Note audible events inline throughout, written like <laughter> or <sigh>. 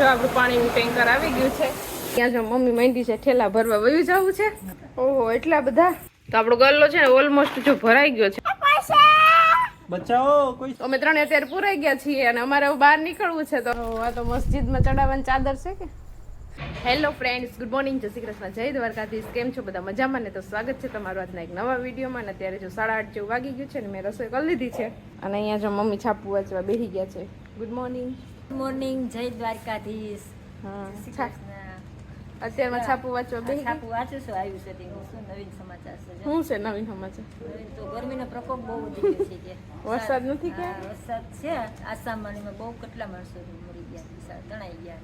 જો આપણું પાણીનું ટેન્કર આવી ગયું છે. ત્યાં જો મમ્મી માંડી છે ઠેલા ભરવા વયું જવું છે. ઓહો એટલા બધા? તો આપણો ગલ્લો છે ને ઓલમોસ્ટ જો ભરાઈ ગયો છે. બચાવો કોઈ અમે ત્રણે અત્યારે પૂરાઈ ગયા છીએ અને અમારે બહાર નીકળવું છે. તો આ તો મસ્જિદમાં ચડાવવાની ચાદર છે કે? હેલો ફ્રેન્ડ્સ ગુડ મોર્નિંગ જય શ્રી કૃષ્ણ. જય દ્વારકાધીશ. કેમ છો બધા? મજામાં ને? તો સ્વાગત છે તમારું આજના એક નવા વિડીયોમાં. અને અત્યારે જો સાડા આઠ જેવું વાગી ગયું છે ને મેં રસોઈ કરી લીધી છે. અને અહીંયા જો મમ્મી છાપું વાંચવા બેસી ગયા છે. ગુડ મોર્નિંગ મોર્નિંગ જય દ્વારકાધીશ હા શ્રી છા- કૃષ્ણ. અત્યારમાં છાપું વાંચવા આ છાપું વાંચું છું આવ્યું છે તેનું. શું નવીન સમાચાર છે શું છે નવીન સમાચાર? નવીન તો ગરમીનો પ્રકોપ બહુ વધી છે કે. <laughs> વરસાદ નથી કે? વરસાદ છે. આસામમાં ને બહુ કેટલા માણસો મરી ગયા તણાઈ ગયા.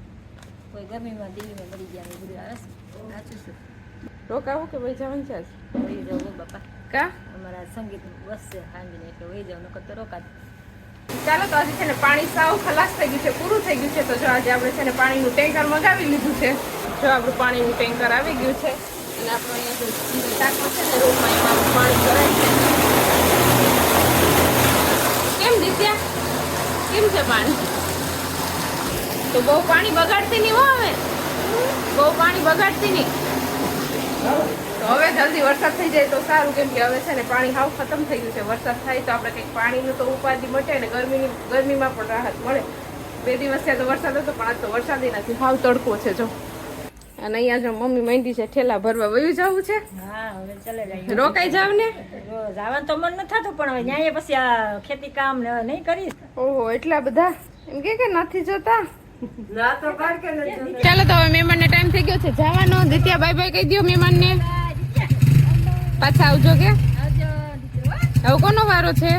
કોઈ ગરમીમાં દિલ્હીમાં મરી ગયા બધું વાંચું છું. રોકાવું કે ભાઈ જવાનું છે? વહી જાવ બાપા. કા? અમારા સંગીત વસશે સાંજને એટલે વહી જાવ નકર તો રોકાત ચાલો તો આજે છે ને પાણી સાવ ખલાસ થઈ ગયું છે, પૂરું થઈ ગયું છે. તો જો આજે આપણે છે ને પાણીનું ટેન્કર મગાવી લીધું છે. જો આપણું પાણીનું ટેન્કર આવી ગયું છે. અને આપણે અહીંયા ટાંકો છે ને, રૂમમાં એમાં પાણી ભરાય છે. કેમ દિત્યા કેમ છે પાણી? તો બહુ પાણી બગાડતી નહીં હો બહુ પાણી બગાડતી નહીં. હવે જલ્દી વરસાદ થઈ જાય તો સારું કેમ કે હવે છે ને પાણી હાવ ખતમ થઈ ગયું છે. વરસાદ થાય તો આપણે કંઈક પાણીનું તો ઉપાધિ મટે ને ગરમીની ગરમીમાં પણ રાહત મળે. બે દિવસ થયા તો વરસાદ હતો પણ આજ તો વરસાદી નથી. હાવ તડકો છે જો. અને અહીંયા જો મમ્મી માંડી છે ઠેલા ભરવા. વયું જવું છે? હા હવે ચલે રોકાઈ જાવ ને? જવાનું તો મન ન થતું પણ હવે ન્યાય પછી આ ખેતી કામ ને નહીં કરી ઓહો એટલા બધા? એમ કે કે નથી જોતા? ચાલો તો હવે મહેમાનને ટાઈમ થઈ ગયો છે. જવાનો. દિત્યા બાય બાય કહી દો મહેમાનને. પાછા આવજો કે? હવે કોનો વારો છે?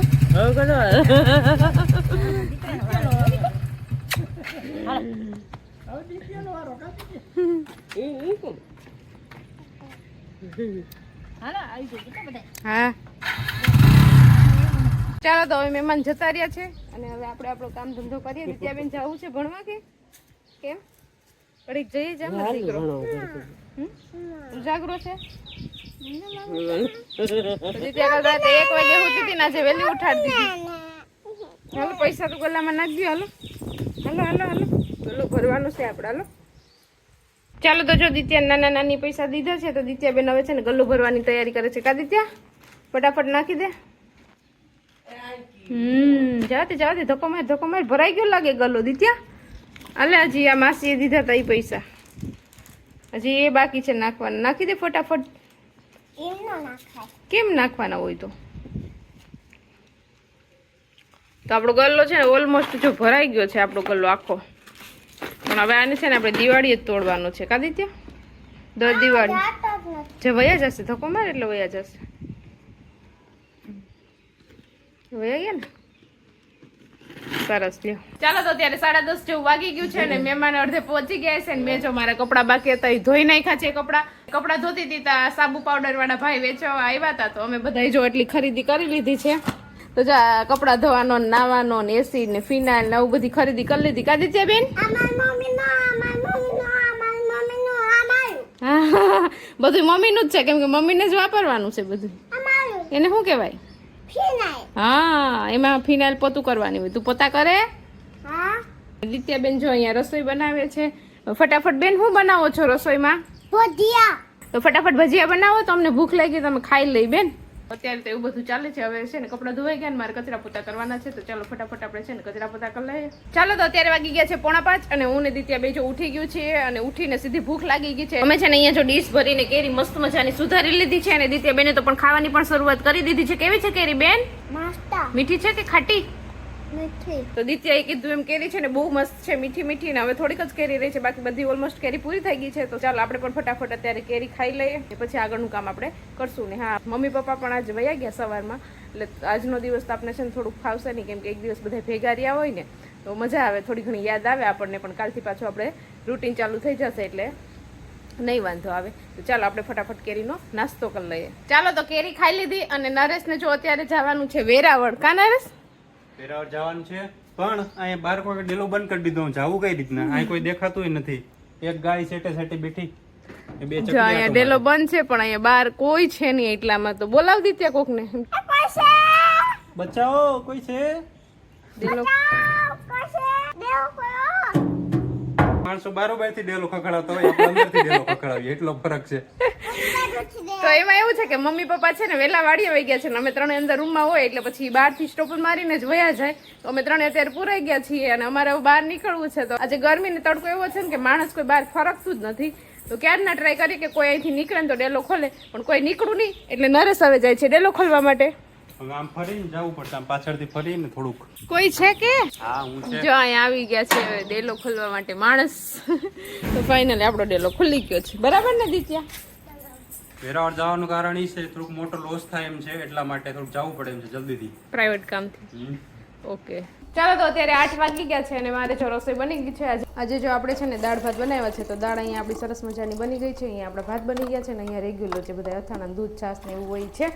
હા. ચાલો તો હવે મહેમાન જતા રહ્યા છે. અને હવે આપણે આપણો કામ ધંધો કરીએ દિત્યાબેન જવું છે ભણવા કે? કેમ? ઘડીક જઈએ જ આમ દીકરો. જાગરો છે? ને વહેલી ઉઠાડી હાલો પૈસા તો ગોલામાં નાખી હાલો હાલો હાલો હાલો ચલો ભરવાનું છે આપણે હાલો ચાલો તો જો દિત્યા નાના નાની પૈસા દીધા છે તો દિત્યાબેન હવે છે ને ગલ્લો ભરવાની તૈયારી કરે છે કા દિત્યા ફટાફટ નાખી દે હમ, જાતે જાતે ધક્કો માર ધક્કો માર, ભરાઈ ગયો લાગે ગલ્લો, દિત્યા. અલે હજી આ માસીએ દીધા તા એ પૈસા હજી એ બાકી છે નાખવાના. નાખી દે ફટાફટ. કેમ નાખવાના હોય તો? તો આપણો ગલ્લો છે ને ઓલમોસ્ટ જો ભરાઈ ગયો છે આપણો ગલ્લો આખો. પણ હવે આને છે ને આપણે દિવાળી જ તોડવાનો છે. કાદી ત્યાં દર દિવાળી. જે વયા જશે ધક્કો મારે એટલે વયા જશે. વયા ગયા ને? સરસ લ્યો. ચાલો તો ત્યારે સાડા દસ જેવું વાગી ગયું છે ને મહેમાન અડધે પહોંચી ગયા છે ને મેં જો મારા કપડાં બાકી હતા એ ધોઈ નાખ્યા છે કપડાં. કપડાં ધોતી હતી તા સાબુ પાવડર વાળા ભાઈ વેચવા આવ્યા હતા તો અમે બધા જો એટલી ખરીદી કરી લીધી છે. તો જા કપડાં ધોવાનો ને નાવાનો ને એસી ને ફિનાઇલ ને આવું બધી ખરીદી કરી લીધી. કાદી છે બેન? હા, <laughs> બધું મમ્મીનું જ છે કેમ કે મમ્મીને જ વાપરવાનું છે બધું. એને શું કહેવાય? હા એમાં ફિનાઇલ પોતું કરવાની હોય. તું પોતા કરે? દિત્યાબેન જો અહીંયા રસોઈ બનાવે છે. ફટાફટ બેન શું બનાવો છો રસોઈમાં? ભજીયા. તો ફટાફટ ભજીયા બનાવો તો અમને ભૂખ લાગી તમે ખાઈ લઈ બેન. અત્યારે તો એવું બધું ચાલે છે. હવે છે ને કપડાં ધોવાઈ ગયા ને મારે કચરા પોતા કરવાના છે. તો ચાલો ફટાફટ આપણે છે ને કચરા પોતા કરી લઈએ. ચાલો તો અત્યારે વાગી ગયા છે પોણા પાંચ અને હું ને દિત્યા બે જો ઉઠી ગયું છે અને ઉઠીને સીધી ભૂખ લાગી ગઈ છે. અમે છે ને અહીંયા જો ડીશ ભરીને કેરી મસ્ત મજાની સુધારી લીધી છે અને દીત્યા બેને તો પણ ખાવાની પણ શરૂઆત કરી દીધી છે. કેવી છે કેરી બેન? મીઠી છે કે ખાટી? તો દિત્યાએ કીધું એમ કેરી છે ને બહુ મસ્ત છે, મીઠી મીઠી ને હવે થોડીક જ કેરી રહી છે, બાકી બધી ઓલમોસ્ટ કેરી પૂરી થઈ ગઈ છે. તો ચાલો આપણે પણ ફટાફટ અત્યારે કેરી ખાઈ લઈએ પછી આગળનું કામ આપણે કરશું ને. હા, મમ્મી પપ્પા પણ આજ વયા ગયા સવારમાં, એટલે આજનો દિવસ તો આપણે છે ને થોડુંક ફાવશે નહીં, કેમ કે એક દિવસ બધા ભેગા રહ્યા હોય ને, તો મજા આવે, થોડી ઘણી યાદ આવે આપણને, પણ કાલથી પાછું આપણે રૂટીન ચાલુ થઈ જશે એટલે નહીં વાંધો આવે. તો ચાલો આપણે ફટાફટ કેરીનો નાસ્તો કરી લઈએ. ચાલો તો કેરી ખાઈ લીધી અને નરેશને જો અત્યારે જવાનું છે વેરાવળ. કા નરેશ? વેરાવળ જવાનું છે. પણ અહીંયા બાર કોઈ ડેલો બંધ કરી દીધો. જાવું કઈ રીતના? અહીં કોઈ દેખાતું નથી. એક ગાય સેટે સેટે બેઠી. અહીંયા ડેલો બંધ છે પણ અહીંયા બહાર કોઈ છે નહીં એટલામાં તો. બોલાવ દીત્યા કોક ને બચાવો કોઈ છે? ડેલો માણસ બારોબારથી ડેલો ખખડાવતા હોય અંદરથી ડેલો ખખડાવીએ. એટલો ફરક છે. તો એમાં એવું છે કે મમ્મી પપ્પા છે ને વેલા વાડીએ વહી ગયા છે ને અમે ત્રણે અંદર રૂમમાં હોય એટલે પછી બહારથી સ્ટોપર મારીને જ વયા જાય. તો અમે ત્રણે અત્યારે પુરાઈ ગયા છીએ અને અમારે બહાર નીકળવું છે. તો આજે ગરમી ને તડકો એવો છે ને કે માણસ કોઈ બહાર ફરકતું જ નથી. તો ક્યારના ટ્રાય કરી કે કોઈ અહીંથી નીકળે ને તો ડેલો ખોલે. પણ કોઈ નીકળું નહીં એટલે નરેશ હવે જાય છે ડેલો ખોલવા માટે. આમ ફરીને જવું પડશે આમ પાછળથી ફરીને થોડુંક. કોઈ છે કે? હા હું છે. જો અહીંયા આવી ગયા છે ડેલો ખોલવા માટે માણસ. તો ફાઇનલી આપણો ડેલો ખુલી ગયો છે. બરાબર ને દિત્યા? વેરાવળ જવાનું કારણ એ છે થોડુંક મોટો લોસ થાય એમ છે એટલા માટે થોડુંક જવું પડે એમ છે જલ્દીથી. પ્રાઇવેટ કામથી. ઓકે ચાલો તો અત્યારે આઠ વાગી ગયા છે અને મારે જો રસોઈ બની ગઈ છે. આજે આજે જો આપણે છે ને દાળ ભાત બનાવ્યા છે તો દાળ અહીંયા આપણી સરસ મજાની બની ગઈ છે. અહીંયા આપણા ભાત બની ગયા છે ને અહીંયા રેગ્યુલર છે બધા અથાણા દૂધ છાશ ને એવું હોય છે.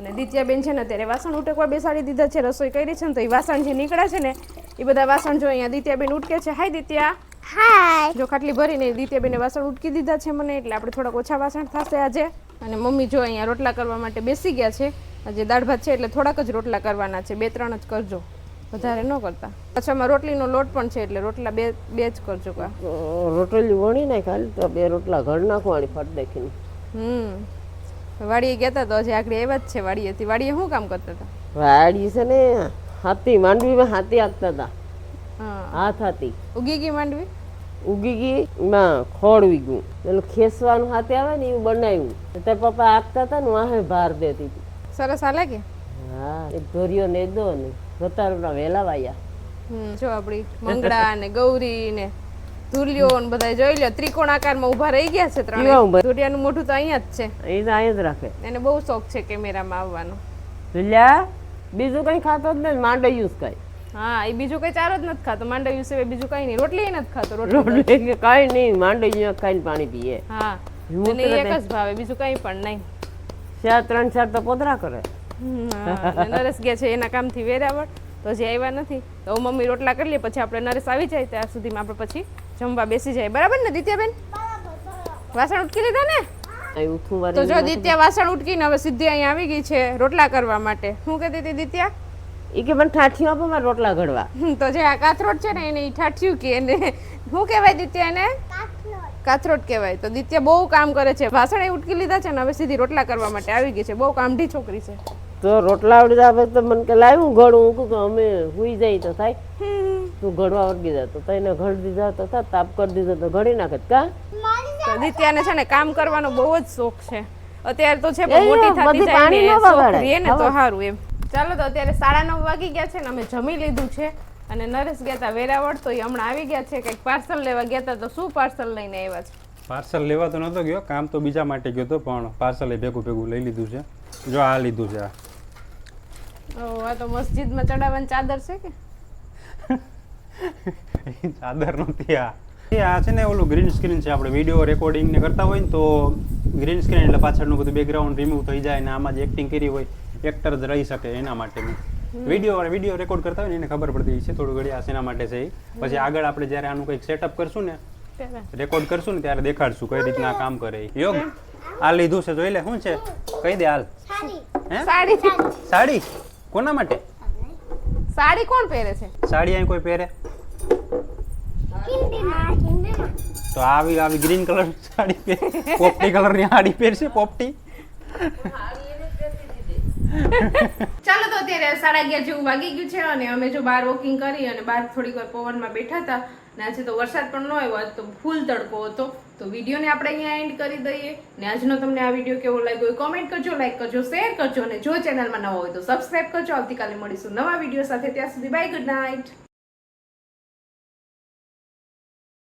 અને દિત્યાબેન છે ને અત્યારે વાસણ ઉટકવા બેસાડી દીધા છે રસોઈ કરી છે ને તો એ વાસણ જે નીકળ્યા છે ને એ બધા વાસણ જો અહીંયા દિત્યાબેન ઉટકે છે. હાય દિત્યા હાય. જો ખાટલી ભરીને દિત્યાબેને વાસણ ઉટકી દીધા છે મને એટલે આપણે થોડાક ઓછા વાસણ થશે આજે. અને મમ્મી જો અહીંયા રોટલા કરવા માટે બેસી ગયા છે. આજે દાળ ભાત છે એટલે થોડાક જ રોટલા કરવાના છે. બે ત્રણ જ કરજો. વધારે ન કરતા. પાછામાં રોટલીનો લોટ પણ છે એટલે રોટલા બે બે જ કરજો કા. રોટલી વણી નાખ ખાલી તો બે રોટલા ઘર નાખવાની ફટ દેખીને. હમ. વાડીએ ગયા હતા તો હજી આગળ એવા જ છે વાડીએથી. વાડીએ શું કામ કરતા હતા વાડી છે ને હાથી માંડવીમાં હાથી આપતા હતા હાથ હતી ઉગી ગઈ માંડવી? ઉગી ગઈ? માં ખોળવી ગયું. પેલું ખેસવાનું હાથે આવે ને એવું બનાવ્યું. તાર પપ્પા આપતા હતા ને વાહે ભાર દેતી હતી. સરસ હાલે કે? હા એક ધોરીઓ ને દો ને રતારુના વેલા વાયા. જો આપણી મંગળા ને ગૌરી ને ધૂલિયો ને બધા જોઈ લ્યો ત્રિકોણ આકારમાં ઊભા રહી ગયા છે ત્રણ ઊભા? નું મોઢું તો અહીંયા જ છે. એ તો અહીંયા જ રાખે. એને બહુ શોખ છે કેમેરામાં આવવાનો. ધૂલિયા બીજું કઈ ખાતો જ નહીં માંડે યુઝ કઈ હા એ બીજું કઈ ચાર જ નથી ખાતો. માંડવ્યું સિવાય બીજું કઈ નહીં. રોટલી નથી ખાતો રોટલી કઈ નહીં માંડે અહીંયા ખાઈને પાણી પીએ. હા એટલે એક જ ભાવે બીજું કઈ પણ નહીં. ચાર ત્રણ ચાર તો પોદરા કરે. નરેશ ગયા છે એના કામથી વેરાવળ તો હજી આવ્યા નથી. તો હું મમ્મી રોટલા કરી લે પછી આપણે નરેશ આવી જાય ત્યાં સુધીમાં આપણે પછી જમવા બેસી જાય. બરાબર ને દિત્યાબેન? વાસણ ઉટકી લીધા ને? તો જો દિત્યા વાસણ ઉટકીને હવે સીધી અહીંયા આવી ગઈ છે રોટલા કરવા માટે. શું કહેતી હતી દિત્યા? એ કે મને ઠાઠીઓ આપો મારે રોટલા ઘડવા. તો જે આ કાથરોટ છે ને એને એ ઠાઠ્યું કે એને. શું કહેવાય દિત્યા એને? કાથરોટ. કહેવાય. તો દિત્યા બહુ કામ કરે છે. વાસણ એ ઉટકી લીધા છે ને હવે સીધી રોટલા કરવા માટે આવી ગઈ છે. બહુ કામઢી છોકરી છે. તો રોટલા આવડી જાય તો મને કે લાવ્યું ઘડું? હું કે અમે હુઈ જાય તો થાય. તું ઘડવા વર્ગી જા. તો તઈને ઘડ દીધા તો થાય તાપ કરી દીધો તો ઘડી નાખે. કા? દિત્યાને છે ને કામ કરવાનો બહુ જ શોખ છે. અત્યારે તો છે પણ મોટી થતી જાય ને ન તો સારું એમ. ચાલો તો અત્યારે સાડા નવ વાગી ગયા છે ને અમે જમી લીધું છે. અને નરેશ ગયા હતા વેરાવળ તો એ હમણાં આવી ગયા છે કંઈક પાર્સલ લેવા ગયા હતા તો શું પાર્સલ લઈને આવ્યા છે? પાર્સલ લેવા તો નહોતો ગયો કામ તો બીજા માટે ગયો હતો પણ પાર્સલ એ ભેગું ભેગું લઈ લીધું છે. જો આ લીધું છે આ. ઓહ, આ તો મસ્જિદમાં ચડાવવાની ચાદર છે કે? <laughs> ચાદર નથી આ. આ છે ને ઓલું ગ્રીન સ્ક્રીન છે આપણે વીડિયો રેકોર્ડિંગ ને કરતા હોય ને તો ગ્રીન સ્ક્રીન એટલે પાછળનું બધું બેકગ્રાઉન્ડ રિમૂવ થઈ જાય ને આમાં જે એક્ટિંગ કરી હોય એક્ટર જ રહી શકે એના માટે વીડિયો વીડિયો રેકોર્ડ કરતા હોય ને એને ખબર પડતી હોય છે થોડું ઘડી આ શેના માટે છે એ. પછી આગળ આપણે જ્યારે આનું કંઈક સેટઅપ કરશું ને રેકોર્ડ કરશું ને ત્યારે દેખાડશું કઈ રીતના કામ કરે યોગ આ લીધું છે જોઈ લે શું છે? કહી દે હાલ. હે? સાડી. સાડી? કોના માટે? સાડી કોણ પહેરે છે? સાડી અહીં કોઈ પહેરે? તો આવી આવી ગ્રીન કલર સાડી પહેર પોપટી કલરની સાડી પહેરશે, પોપટી. ચાલો તો અત્યારે સાડા અગિયાર જેવું વાગી ગયું છે અને અમે જો બહાર વોકિંગ કરી અને બહાર થોડીક વાર પવનમાં બેઠા હતા. ને આજે તો વરસાદ પણ ન આવ્યો, આજ તો ફૂલ તડકો હતો. તો વિડીયોને આપણે અહીંયા એન્ડ કરી દઈએ. ને આજનો તમને આ વીડિયો કેવો લાગ્યો કોમેન્ટ કરજો લાઈક કરજો શેર કરજો. અને જો ચેનલમાં નવા હોય તો સબસ્ક્રાઈબ કરજો. આવતીકાલે મળીશું નવા વીડિયો સાથે. ત્યાં સુધી બાય ગુડ નાઇટ